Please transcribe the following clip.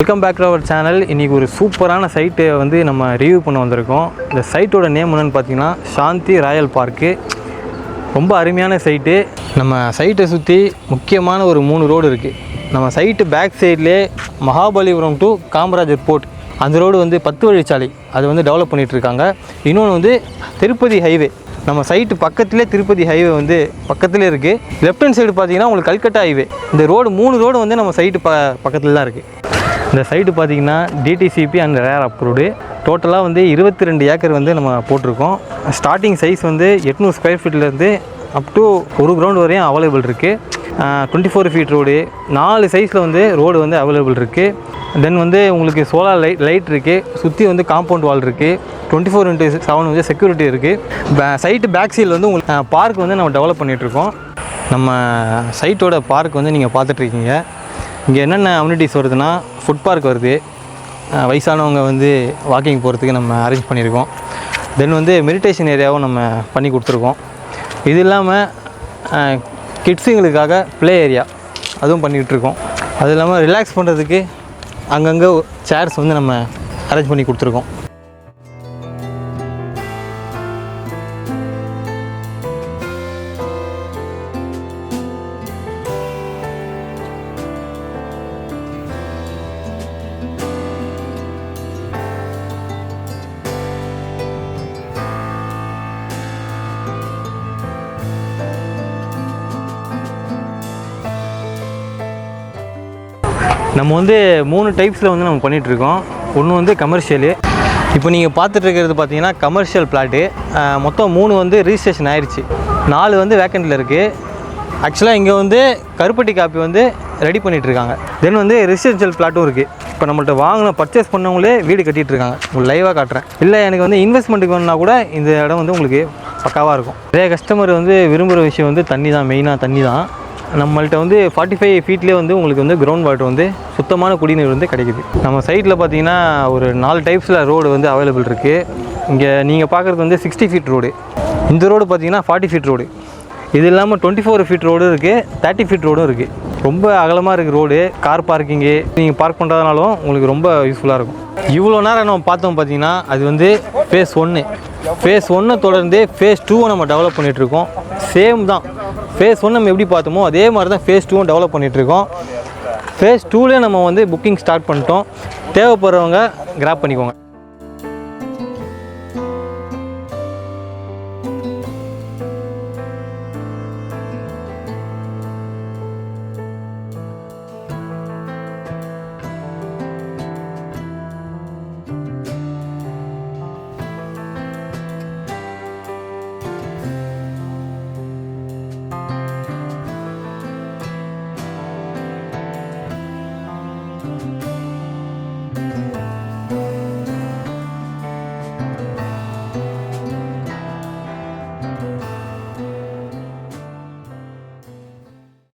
Welcome back to our channel இன்றைக்கி ஒரு சூப்பரான சைட்டை வந்து நம்ம ரிவ்யூ பண்ண வந்திருக்கோம். இந்த சைட்டோட நேம் என்னென்னு பார்த்தீங்கன்னா சாந்தி ராயல் பார்க்கு ரொம்ப அருமையான சைட்டு நம்ம சைட்டை சுற்றி முக்கியமான ஒரு மூணு ரோடு இருக்குது நம்ம சைட்டு பேக் சைட்லேயே மகாபலிபுரம் டு காமராஜர் போர்ட் அந்த ரோடு வந்து பத்து வழிச்சாலை. அது வந்து டெவலப் பண்ணிகிட்டு இருக்காங்க. இன்னொன்று வந்து திருப்பதி ஹைவே நம்ம சைட்டு பக்கத்திலே திருப்பதி ஹைவே வந்து பக்கத்தில் இருக்குது லெஃப்ட் ஹேண்ட் சைடு பார்த்தீங்கன்னா உங்களுக்கு கல்கட்டா ஹைவே இந்த ரோடு மூணு ரோடு வந்து நம்ம சைட்டு ப பக்கத்தில் தான் இருக்குது இந்த சைட்டு பார்த்தீங்கன்னா டிடிசிபி அண்ட் ரேர் அப்ரூவ்டு டோட்டலாக வந்து இருபத்தி ரெண்டு ஏக்கர் வந்து நம்ம போட்டிருக்கோம். ஸ்டார்டிங் சைஸ் வந்து எட்நூறு ஸ்கொயர் ஃபீட்லேருந்து அப் டு ஒரு கிரவுண்ட் வரையும் அவைலபிள் இருக்குது டுவெண்ட்டி ஃபோர் ஃபீட் ரோடு நாலு சைஸில் வந்து ரோடு வந்து அவைலபிள் இருக்குது தென் வந்து உங்களுக்கு சோலார் லைட் லைட் இருக்குது சுற்றி வந்து காம்பவுண்ட் வால் இருக்குது டுவெண்ட்டி ஃபோர் இன்ட்டு செவன் வந்து செக்யூரிட்டி இருக்குது சைட்டு பேக் சைடில் வந்து உங்களுக்கு பார்க் வந்து நம்ம டெவலப் பண்ணிகிட்ருக்கோம் நம்ம சைட்டோட பார்க் வந்து நீங்கள் பார்த்துட்ருக்கீங்க இங்கே என்னென்ன அம்யூனிட்டிஸ் வருதுன்னா ஃபுட் பார்க் வருது. வயசானவங்க வந்து வாக்கிங் போகிறதுக்கு நம்ம அரேஞ்ச் பண்ணியிருக்கோம் தென் வந்து மெடிடேஷன் ஏரியாவும் நம்ம பண்ணி கொடுத்துருக்கோம். இது இல்லாமல் கிட்ஸுங்களுக்காக ப்ளே ஏரியா அதுவும் பண்ணிகிட்ருக்கோம் அது இல்லாமல் ரிலாக்ஸ் பண்ணுறதுக்கு அங்கங்கே சேர்ஸ் வந்து நம்ம அரேஞ்ச் பண்ணி கொடுத்துருக்கோம். நம்ம வந்து மூணு டைப்ஸில் வந்து நம்ம பண்ணிகிட்டு இருக்கோம் ஒன்று வந்து கமர்ஷியலு இப்போ நீங்கள் பார்த்துட்ருக்கிறது பார்த்தீங்கன்னா கமர்ஷியல் பிளாட்டு மொத்தம் மூணு வந்து ரிஜிஸ்ட்ரேஷன் ஆயிடுச்சு நாலு வந்து வேக்கண்ட்டில் இருக்குது ஆக்சுவலாக இங்கே வந்து கருப்பட்டி காப்பி வந்து ரெடி பண்ணிகிட்ருக்காங்க இருக்காங்க தென் வந்து ரெசிடென்ஷியல் பிளாட்டும் இருக்குது இப்போ நம்மள்ட்ட வாங்கின பர்ச்சேஸ் பண்ணவங்களே வீடு கட்டிகிட்ருக்காங்க இருக்காங்க உங்களுக்கு லைவாக காட்டுறேன். இல்லை எனக்கு வந்து இன்வெஸ்ட்மெண்ட்டுக்கு வேணும்னா கூட இந்த இடம் வந்து உங்களுக்கு பக்காவாக இருக்கும். நிறைய கஸ்டமர் வந்து விரும்புகிற விஷயம் வந்து தண்ணி தான் மெயினாக தண்ணி தான். நம்மள்ட்ட வந்து ஃபார்ட்டி ஃபைவ் ஃபீட்லேயே வந்து உங்களுக்கு வந்து கிரவுண்ட் வாட்டர் வந்து சுத்தமான குடிநீர் வந்து கிடைக்குது. நம்ம சைட்டில் பார்த்தீங்கன்னா ஒரு நாலு டைப்ஸில் ரோடு வந்து அவைலபிள் இருக்குது இங்கே நீங்கள் பார்க்குறது வந்து சிக்ஸ்டி ஃபீட் ரோடு இந்த ரோடு பார்த்தீங்கன்னா ஃபார்ட்டி ஃபீட் ரோடு இது இல்லாமல் டுவெண்ட்டி ஃபோர் ஃபீட் ரோடும் இருக்குது தேர்ட்டி ஃபீட் ரோடும் இருக்குது ரொம்ப அகலமாக இருக்குது ரோடு கார் பார்க்கிங்கு நீங்கள் பார்க் பண்ணுறதுனாலும் உங்களுக்கு ரொம்ப யூஸ்ஃபுல்லாக இருக்கும். இவ்வளோ நேரம் நம்ம பார்த்தோம் பார்த்தீங்கன்னா அது வந்து ஃபேஸ் ஒன்று ஃபேஸ் ஒன்றை தொடர்ந்து ஃபேஸ் டூவை நம்ம டெவலப் பண்ணிகிட்ருக்கோம் சேம் தான். ஃபேஸ் ஒன் நம்ம எப்படி பார்த்தோமோ அதே மாதிரி தான் ஃபேஸ் டூவும் டெவலப் பண்ணிகிட்ருக்கோம் ஃபேஸ் டூலேயே நம்ம வந்து புக்கிங் ஸ்டார்ட் பண்ணிட்டோம். தேவைப்படுறவங்க கிராப் பண்ணிக்கோங்க.